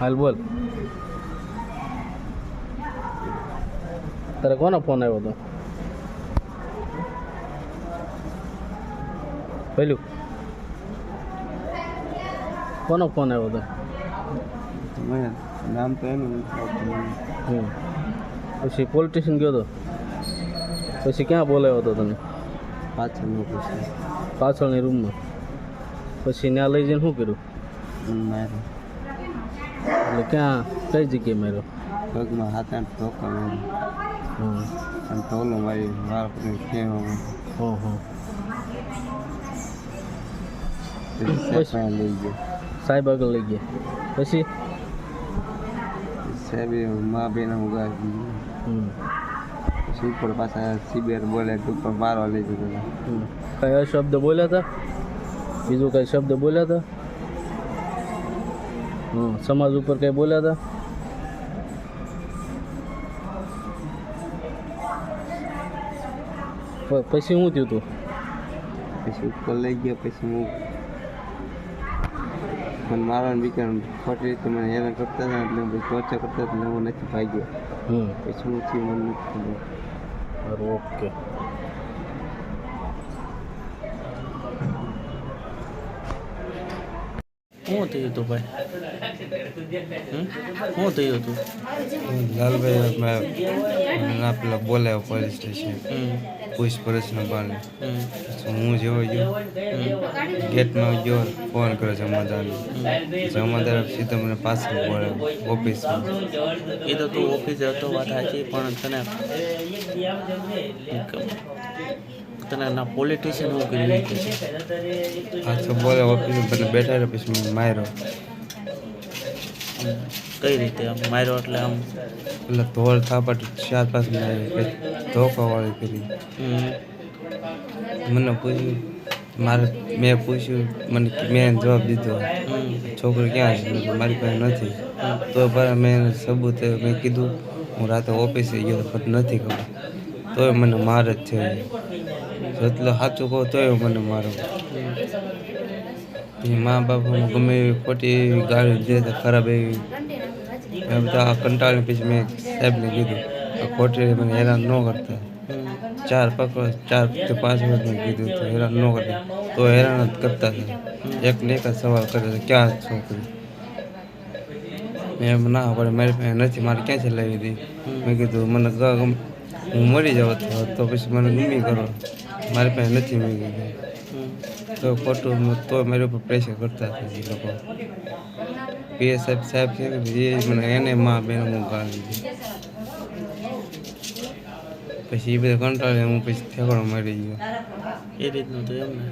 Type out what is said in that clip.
હાલ બોલ. તારે કોનો ફોન આવ્યો હતો પેલું. કોનો ફોન આવ્યો હતો નામ તો એનું. પછી પોલિટિશિયન ગયો હતો પછી ક્યાં બોલાવ્યો હતો તને? પાછળ પછી પાછળની રૂમમાં પછી ત્યાં લઈ જઈને શું કર્યું? એટલે ક્યાં કઈ જગ્યાએ માર્યો? પગમાં હાથ આઠ ધોકા અને ટોલો મારી વાળ કે હો હં. લઈ ગયો. સાહેબ આગળ લઈ ગયા. પછી? સાહેબે મા બેન ઉગા પછી ઉપર પાછા સીબીઆર બોલે તો ઉપર મારવા લઈ જતો હમ. કઈ અશબ્દ બોલ્યા હતા? બીજું કઈ શબ્દ બોલ્યા હતા? હં સમાજ ઉપર કઈ બોલ્યા હતા પ- પછી શું થયું તું પછી ઉપર લઈ ગયો પછી હું મને મારવાનું બીચાર ખોટી રીતે મને હેરાન કરતા હતા એટલે પછી ટોર્ચર કરતા હતા એટલે હું નથી ભાગ્યો હમ પછી હું થયું મને નથી ખબર સારું ઓકે શું થયું હતું ભાઈ? શું થયું હતું લાલભાઈ પેલા બોલાવ્યો પોલીસ સ્ટેશન. પૂછપરછનો બાને હું જેવો ગયો. ગેટમાં ગયો ફોન કર્યો જમાદારને. જમાદાર સીધો મને પાછળ બોલાવ્યો ઓફિસમાં. એ તો તું ઓફિસે હતો વાત સાચી પણ તને તને ના પોલિટિશિયન હું કરી કહે છે. પાછો બોલે ઓફિસ પર બેઠા રહે પછી માર્યો. કઈ રીતે આમ માર્યો એટલે આમ? પેલા ધોળ થાપટ ચાર પાંચ ધોકા વાળી કરી. મને પૂછ્યું મારે મેં પૂછ્યું મને મેં જવાબ દીધો. છોકરો ક્યાં છે? મારી પાસે નથી. તો પણ મેં સબૂત મેં કીધું હું રાતે ઓફિસે ગયો પણ નથી ખબર. તોય મને માર જ છે જેટલો સાચું કહું તોય મને મારો. મા બાપ ગમે એવી ખોટી એવી ગાળી દે તો ખરાબ એવી. તો બધા કંટાળીને પછી મેં સાહેબને કીધું, આ ખોટી મને હેરાન ન કરતા. ચાર પકડ, ચાર પાંચ વર્ષ મેં કીધું, તો હેરાન ન કરતા. તો હેરાન જ કરતા હતા. એક ને એક જ સવાલ કરે છે ક્યાં છોકરી? મેં એમ, ના પડે મારી પાસે નથી, મારે ક્યાંથી લાવી હતી મેં કીધું, મને હું મરી જાઉં તો પછી મને ગમી કરો. મારી પાસે નથી મળી કીધું તો ખોટું તો મારી ઉપર પ્રેશર કરતા હતા એ લોકો. પીએસ સાહેબ સાહેબ છે કે એ મને એને મા બેન હું ગાળી દીધી પછી એ બધા કંટાળે હું પછી ઠેકાણો મારી ગયો. એ રીતનું તો એમ ને.